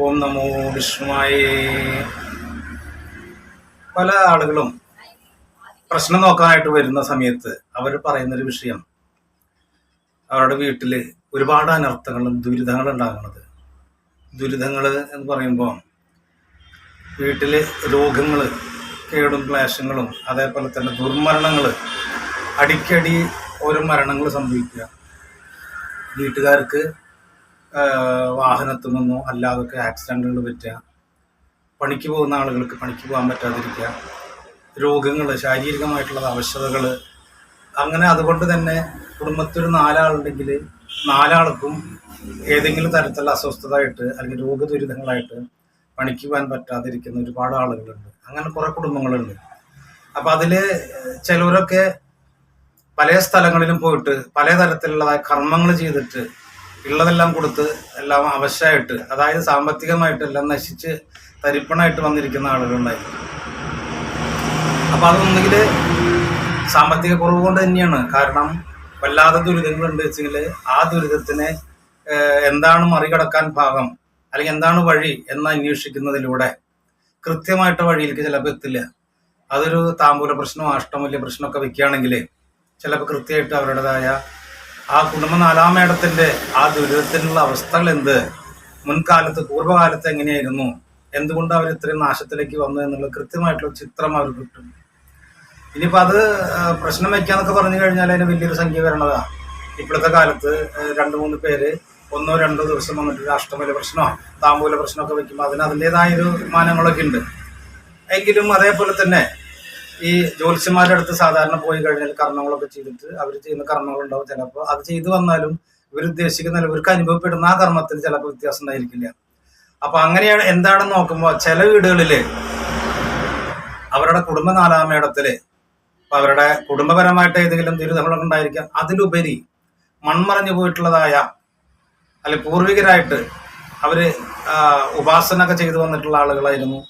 ഓം നമോ വിഷ്ണുവായേ. പല ആളുകളും പ്രശ്നം നോക്കാനായിട്ട് വരുന്ന സമയത്ത് അവർ പറയുന്നൊരു വിഷയം. അവരുടെ വീട്ടിൽ ഒരുപാട് അനർത്ഥങ്ങളും ദുരിതങ്ങളും ഉണ്ടാകുന്നത്. ദുരിതങ്ങൾ എന്ന് പറയുമ്പോൾ വീട്ടിൽ രോഗങ്ങൾ കേടും ക്ലേശങ്ങളും അതേപോലെ തന്നെ ദുർമരണങ്ങൾ അടിക്കടി ഓരോ മരണങ്ങൾ സംഭവിക്കുക. വീട്ടുകാർക്ക് വാഹനത്തുമെന്നോ അല്ലാതൊക്കെ ആക്സിഡന്റുകൾ പറ്റുക. പണിക്ക് പോകുന്ന ആളുകൾക്ക് പണിക്ക് പോകാൻ പറ്റാതിരിക്കുക. രോഗങ്ങൾ ശാരീരികമായിട്ടുള്ള അവശതകൾ. അങ്ങനെ അതുകൊണ്ട് തന്നെ കുടുംബത്തിൽ നാലാളുണ്ടെങ്കിൽ നാലാൾക്കും ഏതെങ്കിലും തരത്തിലുള്ള അസ്വസ്ഥതയായിട്ട് അല്ലെങ്കിൽ രോഗദുരിതങ്ങളായിട്ട് പണിക്ക് പോകാൻ പറ്റാതിരിക്കുന്ന ഒരുപാട് ആളുകളുണ്ട്. അങ്ങനെ കുറേ കുടുംബങ്ങളുണ്ട്. അപ്പം അതിൽ ചിലരൊക്കെ പല സ്ഥലങ്ങളിലും പോയിട്ട് പല തരത്തിലുള്ളതായ കർമ്മങ്ങൾ ചെയ്തിട്ട് ഉള്ളതെല്ലാം കൊടുത്ത് എല്ലാം അവശ്യമായിട്ട് അതായത് സാമ്പത്തികമായിട്ട് എല്ലാം നശിച്ച് തരിപ്പണായിട്ട് വന്നിരിക്കുന്ന ആളുകളുണ്ടായി. അപ്പം അതൊന്നുകിൽ സാമ്പത്തിക കുറവ് കൊണ്ട് തന്നെയാണ്. കാരണം വല്ലാതെ ദുരിതങ്ങളുണ്ട് വെച്ചെങ്കിൽ ആ ദുരിതത്തിനെ എന്താണ് മറികടക്കാൻ ഭാഗം അല്ലെങ്കിൽ എന്താണ് വഴി എന്ന് അന്വേഷിക്കുന്നതിലൂടെ കൃത്യമായിട്ട് വഴിയിലേക്ക് ചിലപ്പോൾ എത്തില്ല. അതൊരു താമ്പൂല പ്രശ്നമോ അഷ്ടമൂല്യ പ്രശ്നമൊക്കെ വെക്കുകയാണെങ്കിൽ ചിലപ്പോൾ കൃത്യമായിട്ട് അവരുടേതായ ആ കുടുംബ നാലാം മേടത്തിന്റെ ആ ദുരിതത്തിനുള്ള അവസ്ഥകൾ എന്ത്? മുൻകാലത്ത് പൂർവകാലത്ത് എങ്ങനെയായിരുന്നു? എന്തുകൊണ്ട് അവർ ഇത്രയും നാശത്തിലേക്ക് വന്നു എന്നുള്ള കൃത്യമായിട്ടുള്ള ചിത്രം അവർ കിട്ടും. ഇനിയിപ്പോൾ അത് പ്രശ്നം വയ്ക്കാന്നൊക്കെ പറഞ്ഞു കഴിഞ്ഞാൽ അതിന് വലിയൊരു സംഖ്യ വരണതാ. ഇപ്പോഴത്തെ കാലത്ത് രണ്ട് മൂന്ന് പേര് ഒന്നോ രണ്ടോ ദിവസം വന്നിട്ട് ഒരു അഷ്ടമൂല പ്രശ്നമോ താമ്പൂല പ്രശ്നമൊക്കെ വെക്കുമ്പോൾ അതിന് അതിന്റെതായൊരു മാനങ്ങളൊക്കെ ഉണ്ട്. എങ്കിലും അതേപോലെ തന്നെ ഈ ജ്യോത്സ്യന്മാരുടെ അടുത്ത് സാധാരണ പോയി കഴിഞ്ഞാൽ കർമ്മങ്ങളൊക്കെ ചെയ്തിട്ട് അവർ ചെയ്യുന്ന കർമ്മങ്ങൾ കർമ്മങ്ങളുണ്ടാവും ചിലപ്പോൾ അത് ചെയ്തു വന്നാലും ഇവർ ഉദ്ദേശിക്കുന്ന ഇവർക്ക് അനുഭവപ്പെടുന്ന ആ കർമ്മത്തിൽ ചിലപ്പോൾ വ്യത്യാസം ഉണ്ടായിരിക്കില്ല. അപ്പൊ അങ്ങനെയാണ് എന്താണെന്ന് നോക്കുമ്പോൾ ചില വീടുകളിൽ അവരുടെ കുടുംബ നാലാമേടത്തിൽ അവരുടെ കുടുംബപരമായിട്ട് ഏതെങ്കിലും ദുരിതങ്ങളൊക്കെ ഉണ്ടായിരിക്കാം. അതിലുപരി മൺമറഞ്ഞു പോയിട്ടുള്ളതായ അല്ലെ പൂർവികരായിട്ട് അവർ ഉപാസനൊക്കെ ചെയ്തു വന്നിട്ടുള്ള ആളുകളായിരുന്നു.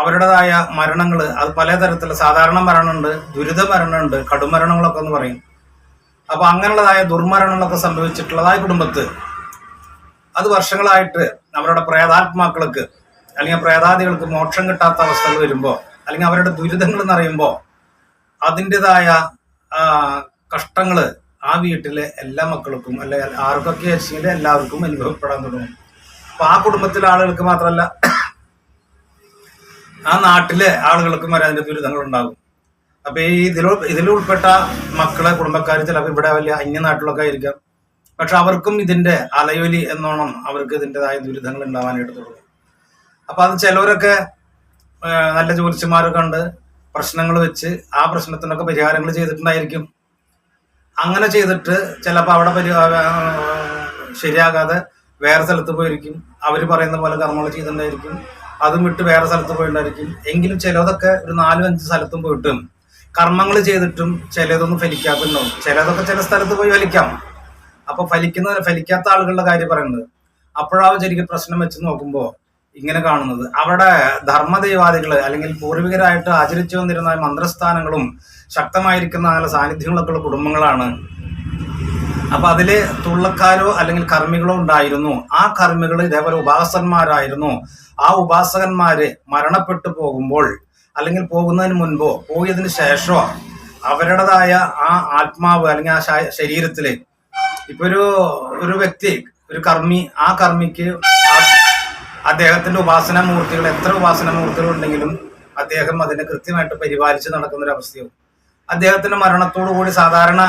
അവരുടേതായ മരണങ്ങൾ അത് പലതരത്തിലുള്ള സാധാരണ മരണമുണ്ട് ദുരിത മരണമുണ്ട് കടുമരണങ്ങളൊക്കെ എന്ന് പറയും. അപ്പൊ അങ്ങനെയുള്ളതായ ദുർമരണങ്ങളൊക്കെ സംഭവിച്ചിട്ടുള്ളതായ കുടുംബത്ത് അത് വർഷങ്ങളായിട്ട് അവരുടെ പ്രേതാത്മാക്കൾക്ക് അല്ലെങ്കിൽ പ്രേതാദികൾക്ക് മോക്ഷം കിട്ടാത്ത അവസ്ഥകൾ വരുമ്പോൾ അല്ലെങ്കിൽ അവരുടെ ദുരിതങ്ങൾ എന്നറിയുമ്പോൾ അതിന്റെതായ കഷ്ടങ്ങൾ ആ വീട്ടിലെ എല്ലാ മക്കൾക്കും അല്ലെ ആർക്കൊക്കെ വെച്ചെങ്കിൽ എല്ലാവർക്കും അനുഭവപ്പെടാൻ തുടങ്ങും. അപ്പൊ ആ കുടുംബത്തിലെ ആളുകൾക്ക് മാത്രമല്ല ആ നാട്ടിലെ ആളുകൾക്കും വരെ ദുരിതങ്ങൾ ഉണ്ടാകും അപ്പൊ ഈ ഇതിൽ ഇതിൽ ഉൾപ്പെട്ട മക്കളെ കുടുംബക്കാർ ചിലപ്പോൾ ഇവിടെ വലിയ അന്യ നാട്ടിലൊക്കെ ആയിരിക്കാം. പക്ഷെ അവർക്കും ഇതിന്റെ അലയൊലി എന്നോണം അവർക്ക് ഇതിന്റെതായ ദുരിതങ്ങൾ ഉണ്ടാവാനായിട്ട് തുടങ്ങും. അപ്പൊ അത് ചിലവരൊക്കെ നല്ല ജ്യോതിഷന്മാരൊക്കെ ഉണ്ട്. പ്രശ്നങ്ങൾ വെച്ച് ആ പ്രശ്നത്തിനൊക്കെ പരിഹാരങ്ങൾ ചെയ്തിട്ടുണ്ടായിരിക്കും. അങ്ങനെ ചെയ്തിട്ട് ചിലപ്പോൾ അവിടെ പരി ശരിയാകാതെ വേറെ സ്ഥലത്ത് പോയിരിക്കും. അവർ പറയുന്ന പോലെ കർമ്മങ്ങൾ ചെയ്തിട്ടുണ്ടായിരിക്കും. അതും വിട്ട് വേറെ സ്ഥലത്ത് പോയിട്ടുണ്ടായിരിക്കും എങ്കിലും ചിലതൊക്കെ ഒരു നാലും അഞ്ച് സ്ഥലത്തും പോയിട്ടും കർമ്മങ്ങൾ ചെയ്തിട്ടും ചിലതൊന്നും ഫലിക്കാത്തുണ്ടാവും ചിലതൊക്കെ ചില സ്ഥലത്ത് പോയി ഫലിക്കാം. അപ്പൊ ഫലിക്കുന്ന ഫലിക്കാത്ത ആളുകളുടെ കാര്യം പറയുന്നത് അപ്പോഴാവും ശരിക്കും പ്രശ്നം വെച്ച് നോക്കുമ്പോൾ ഇങ്ങനെ കാണുന്നത്. അവിടെ ധർമ്മദൈവാദികൾ അല്ലെങ്കിൽ പൂർവികരായിട്ട് ആചരിച്ചു വന്നിരുന്ന മന്ത്രസ്ഥാനങ്ങളും ശക്തമായിരിക്കുന്ന നല്ല സാന്നിധ്യങ്ങളൊക്കെ ഉള്ള കുടുംബങ്ങളാണ്. അപ്പൊ അതിൽ തുള്ളക്കാരോ അല്ലെങ്കിൽ കർമ്മികളോ ഉണ്ടായിരുന്നു. ആ കർമ്മികൾ ഇതേപോലെ ഉപാസന്മാരായിരുന്നു ആ ഉപാസകന്മാര് മരണപ്പെട്ടു പോകുമ്പോൾ അല്ലെങ്കിൽ പോകുന്നതിന് മുൻപോ പോയതിന് ശേഷമോ അവരുടേതായ ആ ആത്മാവ് അല്ലെങ്കിൽ ആ ശരീരത്തിൽ ഇപ്പൊ ഒരു ഒരു വ്യക്തി ഒരു കർമ്മി ആ കർമ്മിക്ക് അദ്ദേഹത്തിന്റെ ഉപാസന മൂർത്തികൾ എത്ര ഉപാസന മൂർത്തികൾ ഉണ്ടെങ്കിലും അദ്ദേഹം അതിനെ കൃത്യമായിട്ട് പരിപാലിച്ച് നടക്കുന്ന ഒരു അവസ്ഥയും അദ്ദേഹത്തിന്റെ മരണത്തോടു കൂടി സാധാരണ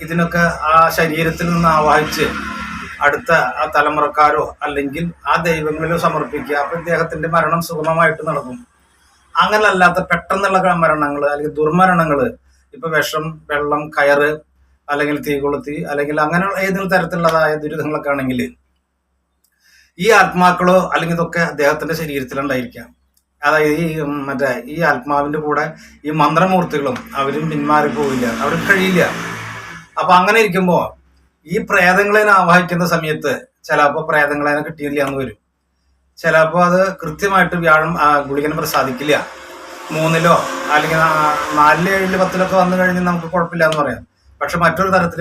ഇതിനൊക്കെ ആ ശരീരത്തിൽ നിന്ന് ആവാഹിച്ച് അടുത്ത ആ തലമുറക്കാരോ അല്ലെങ്കിൽ ആ ദൈവങ്ങളിലോ സമർപ്പിക്കുക അപ്പൊ ഇദ്ദേഹത്തിന്റെ മരണം സുഗമമായിട്ട് നടക്കും. അങ്ങനെ അല്ലാത്ത പെട്ടെന്നുള്ള മരണങ്ങൾ അല്ലെങ്കിൽ ദുർമരണങ്ങൾ ഇപ്പൊ വിഷം വെള്ളം കയറ് അല്ലെങ്കിൽ തീ കൊളുത്തി അല്ലെങ്കിൽ അങ്ങനെ ഏതെങ്കിലും തരത്തിലുള്ളതായ ദുരിതങ്ങളൊക്കെ ആണെങ്കിൽ ഈ ആത്മാക്കളോ അല്ലെങ്കിൽ ഇതൊക്കെ അദ്ദേഹത്തിന്റെ ശരീരത്തിലുണ്ടായിരിക്കാം. അതായത് ഈ മറ്റേ ഈ ആത്മാവിന്റെ കൂടെ ഈ മന്ത്രമൂർത്തികളും അവരും പിന്മാറി പോവില്ല അവർക്ക് കഴിയില്ല. അപ്പൊ അങ്ങനെ ഇരിക്കുമ്പോ ഈ പ്രേതങ്ങളെ ആവാഹിക്കുന്ന സമയത്ത് ചിലപ്പോ പ്രേതങ്ങളെ കിട്ടിയില്ല എന്ന് വരും. ചിലപ്പോ അത് കൃത്യമായിട്ട് വ്യാഴം ഗുളികനെ പ്രസാദിക്കില്ല. മൂന്നിലോ അല്ലെങ്കിൽ നാലിലോ നാലിൽ ഏഴിൽ പത്തിലൊക്കെ വന്നു കഴിഞ്ഞാൽ നമുക്ക് കുഴപ്പമില്ല എന്ന് പറയാം. പക്ഷെ മറ്റൊരു തരത്തിൽ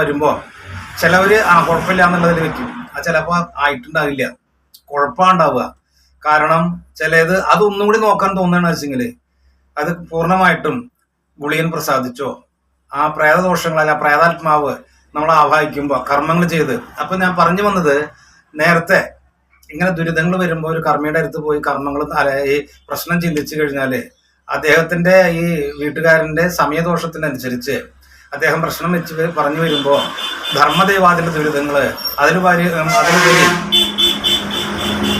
വരുമ്പോ ചിലവര് ആ കുഴപ്പമില്ല എന്നുള്ളതിൽ വെക്കും. ആ ചിലപ്പോ ആയിട്ടുണ്ടാവില്ല. കുഴപ്പമുണ്ടാവുക കാരണം ചിലത് അതൊന്നും കൂടി നോക്കാൻ തോന്നുകയാണ് വെച്ചെങ്കിൽ അത് പൂർണമായിട്ടും ഗുളികൻ പ്രസാദിച്ചോ ആ പ്രേതദോഷങ്ങൾ അല്ല പ്രേതാത്മാവ് നമ്മൾ ആവാഹിക്കുമ്പോൾ കർമ്മങ്ങൾ ചെയ്ത്. അപ്പൊ ഞാൻ പറഞ്ഞു വന്നത് നേരത്തെ ഇങ്ങനെ ദുരിതങ്ങൾ വരുമ്പോൾ ഒരു കർമ്മയുടെ അടുത്ത് പോയി കർമ്മങ്ങൾ ഈ പ്രശ്നം ചിന്തിച്ചു കഴിഞ്ഞാൽ അദ്ദേഹത്തിന്റെ ഈ വീട്ടുകാരന്റെ സമയദോഷത്തിനനുസരിച്ച് അദ്ദേഹം പ്രശ്നം വെച്ച് പറഞ്ഞു വരുമ്പോൾ ധർമ്മദൈവാദിന്റെ ദുരിതങ്ങൾ അതിന് പരി അതിനുപരി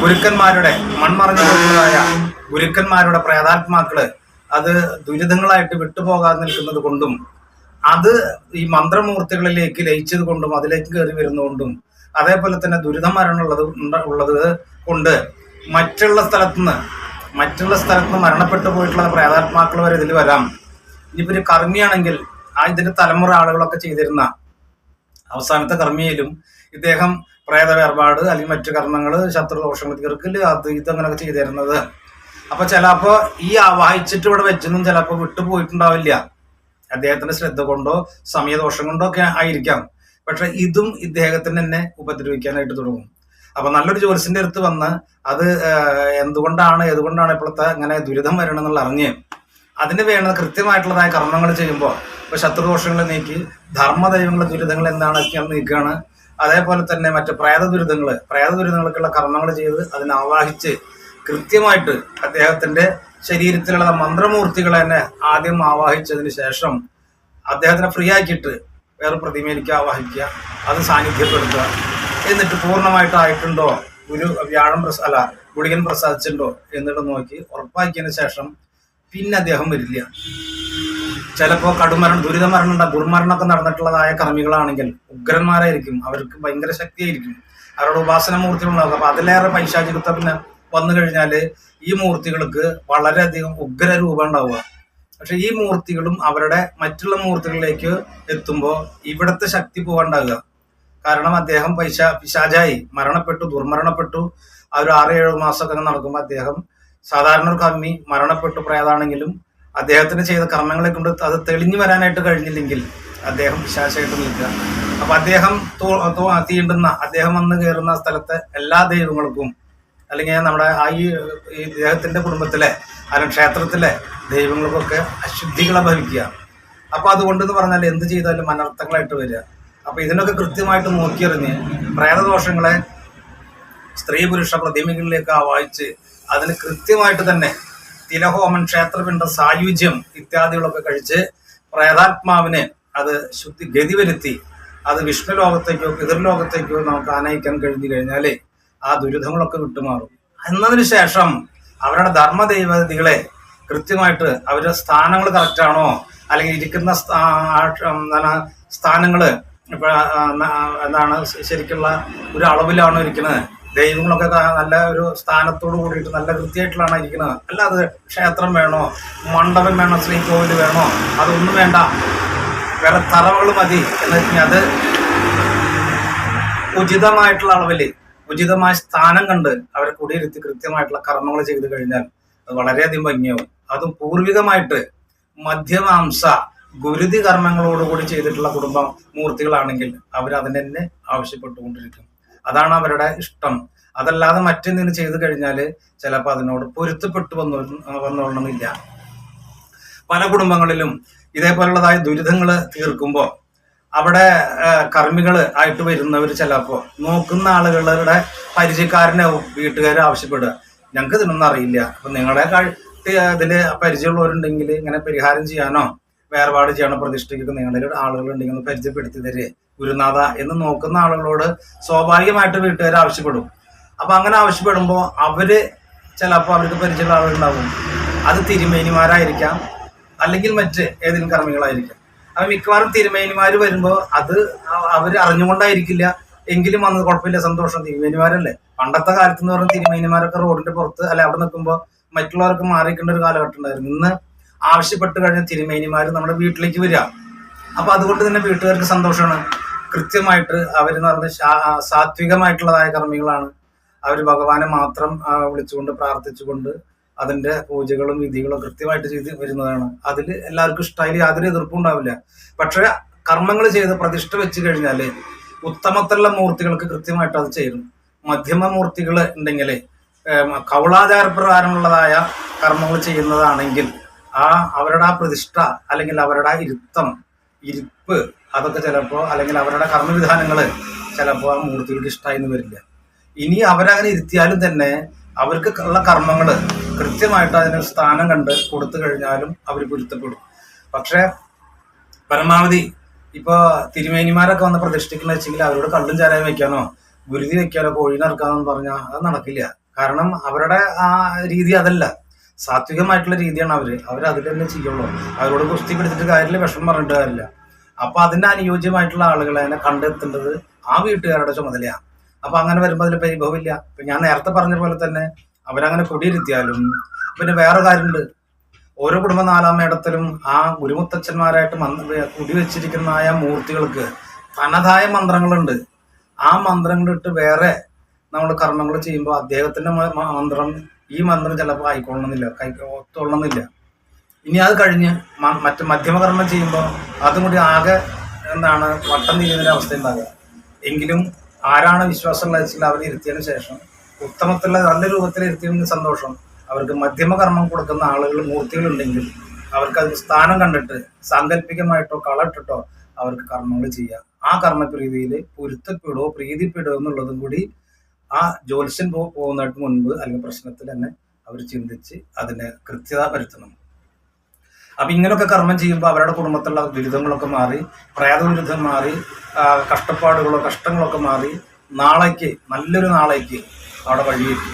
ഗുരുക്കന്മാരുടെ മൺമറഞ്ഞതായ ഗുരുക്കന്മാരുടെ പ്രേതാത്മാക്കൾ അത് ദുരിതങ്ങളായിട്ട് വിട്ടുപോകാതെ നിൽക്കുന്നത് കൊണ്ടും അത് ഈ മന്ത്രമൂർത്തികളിലേക്ക് ലയിച്ചത് കൊണ്ടും അതിലേക്ക് കയറി വരുന്നതുകൊണ്ടും അതേപോലെ തന്നെ ദുരിതം മരണമുള്ളത് ഉണ്ട- ഉള്ളത് കൊണ്ട് മറ്റുള്ള സ്ഥലത്തുനിന്ന് മറ്റുള്ള സ്ഥലത്ത് നിന്ന് മരണപ്പെട്ടു പോയിട്ടുള്ള പ്രേതാത്മാക്കൾ വരെ ഇതിൽ വരാം. ഇനിയിപ്പോ ഒരു കർമ്മിയാണെങ്കിൽ ആ ഇതിന്റെ തലമുറ ആളുകളൊക്കെ ചെയ്തിരുന്ന അവസാനത്തെ കർമ്മിയിലും ഇദ്ദേഹം പ്രേത വേർപാട് അല്ലെങ്കിൽ മറ്റു കർമ്മങ്ങൾ ശത്രുദോഷങ്ങൾ തീർക്കൽ അത് ഇത് അങ്ങനെയൊക്കെ ചെയ്തിരുന്നത്. അപ്പൊ ചിലപ്പോ ഈ ആവാഹിച്ചിട്ട് ഇവിടെ വെച്ചൊന്നും ചിലപ്പോ വിട്ടുപോയിട്ടുണ്ടാവില്ല. അദ്ദേഹത്തിന്റെ ശ്രദ്ധ കൊണ്ടോ സമയദോഷം കൊണ്ടോ ഒക്കെ ആയിരിക്കാം. പക്ഷെ ഇതും ഇദ്ദേഹത്തിന് തന്നെ ഉപദ്രവിക്കാനായിട്ട് തുടങ്ങും. അപ്പൊ നല്ലൊരു ജോലിസിന്റെ അടുത്ത് വന്ന് അത് എന്തുകൊണ്ടാണ് ഏതുകൊണ്ടാണ് ഇപ്പോഴത്തെ ഇങ്ങനെ ദുരിതം വരണം എന്നുള്ള അറിഞ്ഞ് അതിന് വേണ്ട കൃത്യമായിട്ടുള്ളതായ കർമ്മങ്ങൾ ചെയ്യുമ്പോൾ ഇപ്പൊ ശത്രുദോഷങ്ങൾ നീക്കി ധർമ്മദൈവങ്ങളെ ദുരിതങ്ങൾ എന്താണൊക്കെയാണ് നീക്കുകയാണ് അതേപോലെ തന്നെ മറ്റു പ്രേത ദുരിതങ്ങൾ പ്രേത ദുരിതങ്ങൾക്കുള്ള കർമ്മങ്ങൾ ചെയ്ത് അതിനെ ആവാഹിച്ച് കൃത്യമായിട്ട് അദ്ദേഹത്തിന്റെ ശരീരത്തിലുള്ള മന്ത്രമൂർത്തികളെ തന്നെ ആദ്യം ആവാഹിച്ചതിന് ശേഷം അദ്ദേഹത്തിനെ ഫ്രീ ആക്കിയിട്ട് വേറെ പ്രതിമയിലേക്ക് ആവാഹിക്കുക അത് സാന്നിധ്യപ്പെടുത്തുക. എന്നിട്ട് പൂർണമായിട്ട് ആയിട്ടുണ്ടോ ഗുരു വ്യാഴം പ്രസ അല്ല ഗുളികൻ പ്രസാദിച്ചിട്ടുണ്ടോ എന്നിട്ട് നോക്കി ഉറപ്പാക്കിയതിന് ശേഷം പിന്നെ അദ്ദേഹം വരില്ല. ചിലപ്പോൾ കടുമരണം ദുരിതമരണം ഉണ്ടാകും ദുർമരണമൊക്കെ നടന്നിട്ടുള്ളതായ കർമ്മികളാണെങ്കിൽ ഉഗ്രന്മാരായിരിക്കും അവർക്ക് ഭയങ്കര ശക്തിയായിരിക്കും. അവരുടെ ഉപാസന മൂർത്തികളുണ്ടാകും അപ്പൊ അതിലേറെ പൈശാചികത്വം പിന്നെ വന്നു കഴിഞ്ഞാൽ ഈ മൂർത്തികൾക്ക് വളരെയധികം ഉഗ്ര രൂപം ഉണ്ടാവുക പക്ഷെ ഈ മൂർത്തികളും അവരുടെ മറ്റുള്ള മൂർത്തികളിലേക്ക് എത്തുമ്പോൾ ഇവിടുത്തെ ശക്തി പോകാണ്ടാകുക കാരണം അദ്ദേഹം പൈശ പിശാചായി മരണപ്പെട്ടു ദുർമരണപ്പെട്ടു. ആ ഒരു ആറ് ഏഴ് മാസമൊക്കെ നടക്കുമ്പോൾ അദ്ദേഹം സാധാരണ ഒരു കമ്മി മരണപ്പെട്ടു പ്രേതാണെങ്കിലും അദ്ദേഹത്തിന് ചെയ്ത കർമ്മങ്ങളെ കൊണ്ട് അത് തെളിഞ്ഞു വരാനായിട്ട് കഴിഞ്ഞില്ലെങ്കിൽ അദ്ദേഹം പിശാചായിട്ട് നിൽക്കുക. അപ്പൊ അദ്ദേഹം തീണ്ടുന്ന അദ്ദേഹം വന്ന് കയറുന്ന സ്ഥലത്തെ എല്ലാ ദൈവങ്ങൾക്കും അല്ലെങ്കിൽ നമ്മുടെ ആ ഈ ഇദ്ദേഹത്തിന്റെ കുടുംബത്തിലെ അല്ലെങ്കിൽ ക്ഷേത്രത്തിലെ ദൈവങ്ങൾക്കൊക്കെ അശുദ്ധികളെ ഭവിക്കുക. അപ്പോൾ അതുകൊണ്ടെന്ന് പറഞ്ഞാൽ എന്ത് ചെയ്താലും അനർത്ഥങ്ങളായിട്ട് വരിക. അപ്പോൾ ഇതിനൊക്കെ കൃത്യമായിട്ട് നോക്കിയെറിഞ്ഞ് പ്രേതദോഷങ്ങളെ സ്ത്രീ പുരുഷ പ്രതിമകളിലേക്ക് ആവാഹിച്ച് അതിന് കൃത്യമായിട്ട് തന്നെ തിലഹോമൻ ക്ഷേത്രപിണ്ട സായുജ്യം ഇത്യാദികളൊക്കെ കഴിച്ച് പ്രേതാത്മാവിനെ അത് ശുദ്ധി ഗതി വരുത്തി അത് വിഷ്ണു ലോകത്തേക്കോ പിതൃലോകത്തേക്കോ നമുക്ക് ആനയിക്കാൻ കഴിഞ്ഞു കഴിഞ്ഞാൽ ആ ദുരിതങ്ങളൊക്കെ വിട്ടുമാറും. എന്നതിന് ശേഷം അവരുടെ ധർമ്മദൈവതികളെ കൃത്യമായിട്ട് അവരുടെ സ്ഥാനങ്ങൾ കറക്റ്റാണോ അല്ലെങ്കിൽ ഇരിക്കുന്ന സ്ഥാ- ആ- എന്താണ് സ്ഥാനങ്ങൾ എന്താണ് ശരിക്കുള്ള ഒരു അളവിലാണോ ഇരിക്കുന്നത്? ദൈവങ്ങളൊക്കെ നല്ല ഒരു സ്ഥാനത്തോട് കൂടിയിട്ട് നല്ല വൃത്തിയായിട്ടുള്ളതാണ് ഇരിക്കുന്നത്? അല്ലാതെ ക്ഷേത്രം വേണോ മണ്ഡപം വേണോ ശ്രീകോവിൽ വേണോ അതൊന്നും വേണ്ട. വേറെ തറവുകൾ മതി എന്ന് വെച്ചാൽ അത് ഉചിതമായിട്ടുള്ള അളവിൽ ഉചിതമായ സ്ഥാനം കണ്ട് അവരെ കുടിയിരുത്തി കൃത്യമായിട്ടുള്ള കർമ്മങ്ങൾ ചെയ്തു കഴിഞ്ഞാൽ അത് വളരെയധികം ഭംഗിയാവും. അതും പൂർവികമായിട്ട് മധ്യമാംസ ഗുരുതി കർമ്മങ്ങളോടുകൂടി ചെയ്തിട്ടുള്ള കുടുംബ മൂർത്തികളാണെങ്കിൽ അവർ അതിനെ തന്നെ ആവശ്യപ്പെട്ടുകൊണ്ടിരിക്കും. അതാണ് അവരുടെ ഇഷ്ടം. അതല്ലാതെ മറ്റെന്തെങ്കിലും ചെയ്തു കഴിഞ്ഞാൽ ചിലപ്പോൾ അതിനോട് പൊരുത്തപ്പെട്ടു വന്നു വന്നോളണമെന്നില്ല പല കുടുംബങ്ങളിലും ഇതേപോലുള്ളതായ ദുരിതങ്ങൾ തീർക്കുമ്പോൾ അവിടെ കർമ്മികൾ ആയിട്ട് വരുന്നവർ ചിലപ്പോൾ നോക്കുന്ന ആളുകളുടെ പരിചയക്കാരനാവും വീട്ടുകാർ ആവശ്യപ്പെടുക. ഞങ്ങൾക്ക് ഇതിനൊന്നും അറിയില്ല. അപ്പൊ നിങ്ങളെ അതിൽ പരിചയമുള്ളവരുണ്ടെങ്കിൽ ഇങ്ങനെ പരിഹാരം ചെയ്യാനോ വേർപാട് ചെയ്യാനോ പ്രതിഷ്ഠയ്ക്കൊക്കെ നിങ്ങളുടെ ആളുകളുണ്ടെങ്കിൽ ഒന്ന് പരിചയപ്പെടുത്തി തരേ ഗുരുനാഥ എന്ന് നോക്കുന്ന ആളുകളോട് സ്വാഭാവികമായിട്ട് വീട്ടുകാർ ആവശ്യപ്പെടും. അപ്പൊ അങ്ങനെ ആവശ്യപ്പെടുമ്പോൾ അവർ ചിലപ്പോൾ അവർക്ക് പരിചയമുള്ള ആളുകളുണ്ടാവും. അത് തിരുമേനിമാരായിരിക്കാം. അല്ലെങ്കിൽ മറ്റ് ഏതെങ്കിലും കർമ്മികളായിരിക്കാം. അപ്പൊ മിക്കവാറും തിരുമേനിമാർ വരുമ്പോ അത് അവർ അറിഞ്ഞുകൊണ്ടായിരിക്കില്ല. എങ്കിലും വന്നത് കുഴപ്പമില്ല സന്തോഷം. തിരുമേനിമാരല്ലേ? പണ്ടത്തെ കാലത്ത് എന്ന് പറഞ്ഞാൽ തിരുമേനിമാരൊക്കെ റോഡിന്റെ പുറത്ത് അല്ലെ അവിടെ നിൽക്കുമ്പോൾ മറ്റുള്ളവർക്ക് മാറിക്കേണ്ട ഒരു കാലഘട്ടം ഉണ്ടായിരുന്നു. ഇന്ന് ആവശ്യപ്പെട്ട് കഴിഞ്ഞ തിരുമേനിമാർ നമ്മുടെ വീട്ടിലേക്ക് വരിക. അപ്പൊ അതുകൊണ്ട് തന്നെ വീട്ടുകാർക്ക് സന്തോഷമാണ്. കൃത്യമായിട്ട് അവരെന്ന് പറഞ്ഞ സാത്വികമായിട്ടുള്ളതായ കർമ്മികളാണ്. അവർ ഭഗവാനെ മാത്രം വിളിച്ചുകൊണ്ട് പ്രാർത്ഥിച്ചുകൊണ്ട് അതിന്റെ പൂജകളും വിധികളും കൃത്യമായിട്ട് ചെയ്ത് വരുന്നതാണ്. അതിൽ എല്ലാവർക്കും ഇഷ്ടമായി യാതൊരു എതിർപ്പും ഉണ്ടാവില്ല. പക്ഷെ കർമ്മങ്ങൾ ചെയ്ത് പ്രതിഷ്ഠ വെച്ച് കഴിഞ്ഞാൽ ഉത്തമത്തിലുള്ള മൂർത്തികൾക്ക് കൃത്യമായിട്ട് അത് ചെയ്യുന്നു മധ്യമ മൂർത്തികൾ ഉണ്ടെങ്കിൽ കൗളാചാരപ്രകാരമുള്ളതായ കർമ്മങ്ങൾ ചെയ്യുന്നതാണെങ്കിൽ ആ അവരുടെ ആ പ്രതിഷ്ഠ അല്ലെങ്കിൽ അവരുടെ ആ ഇരുത്തം ഇരിപ്പ് അതൊക്കെ ചിലപ്പോൾ അല്ലെങ്കിൽ അവരുടെ കർമ്മവിധാനങ്ങൾ ചിലപ്പോൾ ആ മൂർത്തികൾക്ക് ഇഷ്ടമായിന്ന് വരില്ല. ഇനി അവരങ്ങനെ ഇരുത്തിയാലും തന്നെ അവർക്ക് ഉള്ള കർമ്മങ്ങൾ കൃത്യമായിട്ട് അതിന് സ്ഥാനം കണ്ട് കൊടുത്തു കഴിഞ്ഞാലും അവർ പൊരുത്തപ്പെടും. പക്ഷെ പരമാവധി ഇപ്പൊ തിരുമേനിമാരൊക്കെ വന്ന് പ്രതിഷ്ഠിക്കുന്ന വെച്ചെങ്കിൽ അവരോട് കള്ളും ചാരായം വെക്കാനോ ഗുരുതി വെക്കാനോ കോഴീനെ ഇറക്കാനോ പറഞ്ഞാൽ അത് നടക്കില്ല. കാരണം അവരുടെ ആ രീതി അതല്ല. സാത്വികമായിട്ടുള്ള രീതിയാണ് അവർ. അവർ അതിൽ തന്നെ ചെയ്യുള്ളൂ. അവരോട് കുസ്തി പിടിച്ചിട്ട് കാര്യമില്ല വിഷമം പറഞ്ഞിട്ട് കാര്യമില്ല. അപ്പൊ അതിന് അനുയോജ്യമായിട്ടുള്ള ആളുകളെ കണ്ടെത്തേണ്ടത് ആ വീട്ടുകാരുടെ ചുമതലയാണ്. അപ്പൊ അങ്ങനെ വരുമ്പോൾ അതിൽ പരിഭവമില്ല ഇപ്പൊ ഞാൻ നേരത്തെ പറഞ്ഞ പോലെ തന്നെ അവരങ്ങനെ കുടിയിരുത്തിയാലും പിന്നെ വേറെ കാര്യമുണ്ട്. ഓരോ കുടുംബ നാലാം മേടത്തിലും ആ ഗുരുമുത്തച്ഛന്മാരായിട്ട് കുടിവെച്ചിരിക്കുന്ന ആ മൂർത്തികൾക്ക് തനതായ മന്ത്രങ്ങളുണ്ട്. ആ മന്ത്രങ്ങളിട്ട് വേറെ നമ്മൾ കർമ്മങ്ങൾ ചെയ്യുമ്പോൾ അദ്ദേഹത്തിന്റെ മന്ത്രം ഈ മന്ത്രം ചിലപ്പോൾ ആയിക്കൊള്ളണമെന്നില്ല കൈ ഒത്തുകൊള്ളണമെന്നില്ല ഇനി അത് കഴിഞ്ഞ് മറ്റു മറ്റ് മധ്യമകർമ്മം ചെയ്യുമ്പോൾ അതും കൂടി ആകെ എന്താണ് വട്ടം തിരിയുന്ന അവസ്ഥ ഉണ്ടാകുക എങ്കിലും ആരാണ് വിശ്വാസമുള്ള വെച്ചാൽ അവർ ഇരുത്തിയതിനു ശേഷം ഉത്തമത്തിലുള്ള നല്ല രൂപത്തിൽ ഇരുത്തിയതിന് സന്തോഷം. അവർക്ക് മധ്യമകർമ്മം കൊടുക്കുന്ന ആളുകൾ മൂർത്തികളുണ്ടെങ്കിൽ അവർക്ക് അതിന് സ്ഥാനം കണ്ടിട്ട് സാങ്കല്പികമായിട്ടോ കളട്ടിട്ടോ അവർക്ക് കർമ്മങ്ങൾ ചെയ്യാം. ആ കർമ്മപ്രീതിയിൽ പൊരുത്തപ്പെടുവോ പ്രീതിപ്പെടുവോ എന്നുള്ളതും കൂടി ആ ജ്യോത്സ്യൻ പോകുന്നതിന് മുൻപ് അല്ലെങ്കിൽ പ്രശ്നത്തിൽ തന്നെ അവർ ചിന്തിച്ച് അതിന് കൃത്യത വരുത്തണം. അപ്പൊ ഇങ്ങനെയൊക്കെ കർമ്മം ചെയ്യുമ്പോൾ അവരുടെ കുടുംബത്തിലുള്ള ദുരിതങ്ങളൊക്കെ മാറി പ്രയാത ദുരിതം മാറി കഷ്ടപ്പാടുകളോ കഷ്ടങ്ങളൊക്കെ മാറി നാളേക്ക് നല്ലൊരു നാളേക്ക് അവിടെ വഴിയെത്തി.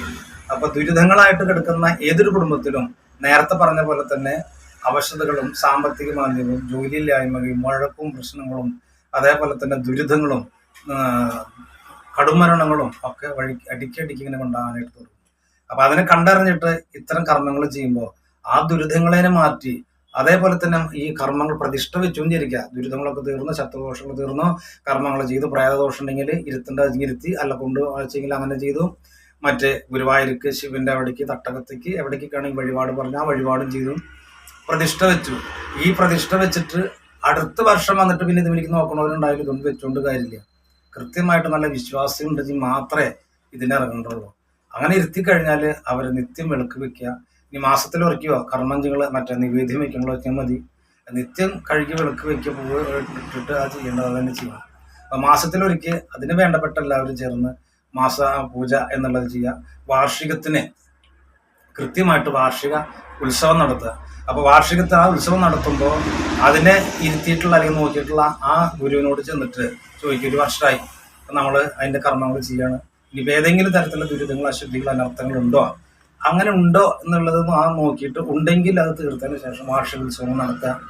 അപ്പൊ ദുരിതങ്ങളായിട്ട് കിടക്കുന്ന ഏതൊരു കുടുംബത്തിലും നേരത്തെ പറഞ്ഞ പോലെ തന്നെ അവശതകളും സാമ്പത്തിക മാന്ദ്യവും ജോലിയില്ലായ്മയും വഴക്കും പ്രശ്നങ്ങളും അതേപോലെ തന്നെ ദുരിതങ്ങളും കടുമരണങ്ങളും ഒക്കെ വഴി അടിക്കടിക്ക് ഇങ്ങനെ കൊണ്ടാകാനായിട്ട് തുടങ്ങും. അപ്പൊ അതിനെ കണ്ടറിഞ്ഞിട്ട് ഇത്തരം കർമ്മങ്ങൾ ചെയ്യുമ്പോൾ ആ ദുരിതങ്ങളെ മാറ്റി അതേപോലെ തന്നെ ഈ കർമ്മങ്ങൾ പ്രതിഷ്ഠ വെച്ചും ചിരിക്കുക ദുരിതങ്ങളൊക്കെ തീർന്നു ശത്രുദോഷങ്ങൾ തീർന്നു കർമ്മങ്ങൾ ചെയ്തു പ്രേതദോഷം ഉണ്ടെങ്കിൽ ഇരുത്തേണ്ട ഇരുത്തി അല്ല കൊണ്ട് വെച്ചെങ്കിൽ അങ്ങനെ ചെയ്തു. മറ്റേ ഗുരുവായൂർക്ക് ശിവന്റെ അവിടേക്ക് തട്ടകത്തേക്ക് എവിടേക്കാണെങ്കിൽ വഴിപാട് പറഞ്ഞു ആ വഴിപാടും ചെയ്തു. പ്രതിഷ്ഠ വെച്ചു. ഈ പ്രതിഷ്ഠ വെച്ചിട്ട് അടുത്ത വർഷം വന്നിട്ട് പിന്നെ ഇതിലേക്ക് നോക്കണവരുണ്ടായാലും ഇതൊന്നും വെച്ചുകൊണ്ട് കാര്യമില്ല. കൃത്യമായിട്ട് നല്ല വിശ്വാസം ഉണ്ടെങ്കിൽ മാത്രമേ ഇതിനിറങ്ങണ്ടുള്ളൂ അങ്ങനെ ഇരുത്തി കഴിഞ്ഞാൽ അവർ നിത്യം വെളുക്ക് വെക്കുക. ഇനി മാസത്തിൽ ഉറയ്ക്കുക കർമ്മഞ്ചുകൾ മറ്റേ നിവേദ്യം വയ്ക്കണോ വെച്ചാൽ മതി. നിത്യം കഴുകി വിളക്ക് വെക്കുക പൂവ് ഇട്ടിട്ട് അത് ചെയ്യേണ്ടത് അത് തന്നെ ചെയ്യണം അപ്പോൾ മാസത്തിലൊരിക്കൽ അതിന് വേണ്ടപ്പെട്ട എല്ലാവരും ചേർന്ന് മാസ പൂജ എന്നുള്ളത് ചെയ്യുക. വാർഷികത്തിന് കൃത്യമായിട്ട് വാർഷിക ഉത്സവം നടത്തുക. അപ്പോൾ വാർഷികത്തെ ആ ഉത്സവം നടത്തുമ്പോൾ അതിനെ ഇരുത്തിയിട്ടുള്ള അല്ലെങ്കിൽ നോക്കിയിട്ടുള്ള ആ ഗുരുവിനോട് ചെന്നിട്ട് ചോദിക്കും ഒരു വർഷമായി നമ്മൾ അതിന്റെ കർമ്മങ്ങൾ ചെയ്യാണ്. ഇനി ഏതെങ്കിലും തരത്തിലുള്ള ദുരിതങ്ങൾ അശുദ്ധികൾ അനർത്ഥങ്ങൾ ഉണ്ടോ അങ്ങനെ ഉണ്ടോ എന്നുള്ളത് ആ നോക്കിയിട്ട് ഉണ്ടെങ്കിൽ അത് തീർത്തതിന് ശേഷം വാർഷിക ഉത്സവം നടത്തുക.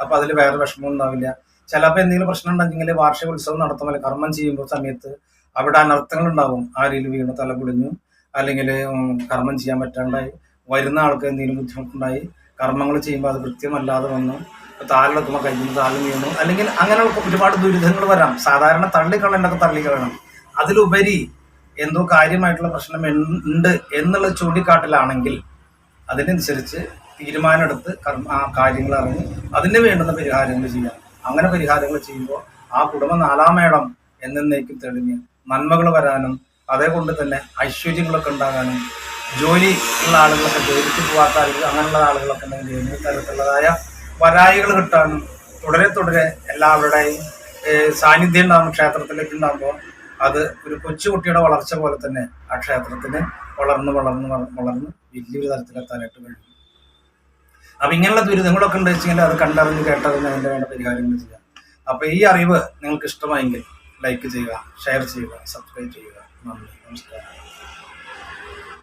അപ്പോൾ അതിൽ വേറെ വിഷമം ഉണ്ടാവില്ല. ചിലപ്പോൾ എന്തെങ്കിലും പ്രശ്നം ഉണ്ടെങ്കിൽ വാർഷിക ഉത്സവം നടത്തുമ്പോൾ കർമ്മം ചെയ്യുമ്പോൾ സമയത്ത് അവിടെ അനർത്ഥങ്ങൾ ഉണ്ടാവും. ആരെങ്കിലും വീണ് തല പൊളിഞ്ഞു അല്ലെങ്കിൽ കർമ്മം ചെയ്യാൻ പറ്റാണ്ടായി. വരുന്ന ആൾക്ക് എന്തെങ്കിലും ബുദ്ധിമുട്ടുണ്ടായി കർമ്മങ്ങൾ ചെയ്യുമ്പോൾ അത് കൃത്യമല്ലാതെ വന്നു. താലിലെത്തുമ്പോൾ കഴിഞ്ഞു താലും വീണു. അല്ലെങ്കിൽ അങ്ങനെ ഒരുപാട് ദുരിതങ്ങൾ വരാം. സാധാരണ തള്ളിക്കളേണ്ടൊക്കെ തള്ളിക്കളയണം. അതിലുപരി എന്തോ കാര്യമായിട്ടുള്ള പ്രശ്നം ഉണ്ട് എന്നുള്ള ചൂണ്ടിക്കാട്ടിലാണെങ്കിൽ അതിനനുസരിച്ച് തീരുമാനമെടുത്ത് ആ കാര്യങ്ങൾ അറിഞ്ഞ് അതിന് വേണ്ടുന്ന പരിഹാരങ്ങൾ ചെയ്യാം. അങ്ങനെ പരിഹാരങ്ങൾ ചെയ്യുമ്പോൾ ആ കുടുംബം നാലാമേടം എന്നേക്കും തെളിഞ്ഞ് നന്മകൾ വരാനും അതേകൊണ്ട് തന്നെ ഐശ്വര്യങ്ങളൊക്കെ ഉണ്ടാകാനും ജോലി ഉള്ള ആളുകളൊക്കെ ജോലിക്ക് പോകാത്ത ആളുകൾ അങ്ങനെയുള്ള ആളുകളൊക്കെ ഉണ്ടെങ്കിൽ ഏതെങ്കിലും തരത്തിലുള്ളതായ വരായികൾ കിട്ടാനും തുടരെ തുടരെ എല്ലാവരുടെയും സാന്നിധ്യം ഉണ്ടാകും ക്ഷേത്രത്തിലേക്ക് ഉണ്ടാകുമ്പോൾ അത് ഒരു കൊച്ചുകുട്ടിയുടെ വളർച്ച പോലെ തന്നെ ആ ക്ഷേത്രത്തിന് വളർന്ന് വളർന്ന് വള- വളർന്ന് വലിയൊരു തരത്തിലെത്താനായിട്ട് കഴിയും. അപ്പൊ ഇങ്ങനെയുള്ള ദുരിതങ്ങളൊക്കെ ഉണ്ട് വെച്ചെങ്കിൽ അത് കണ്ടറിഞ്ഞ് കേട്ടറിഞ്ഞ് അതിന്റെ വേണ്ട പരിഹാരങ്ങൾ ചെയ്യാം. അപ്പോൾ ഈ അറിവ് നിങ്ങൾക്ക് ഇഷ്ടമായെങ്കിൽ ലൈക്ക് ചെയ്യുക ഷെയർ ചെയ്യുക സബ്സ്ക്രൈബ് ചെയ്യുക. നന്ദി നമസ്കാരം.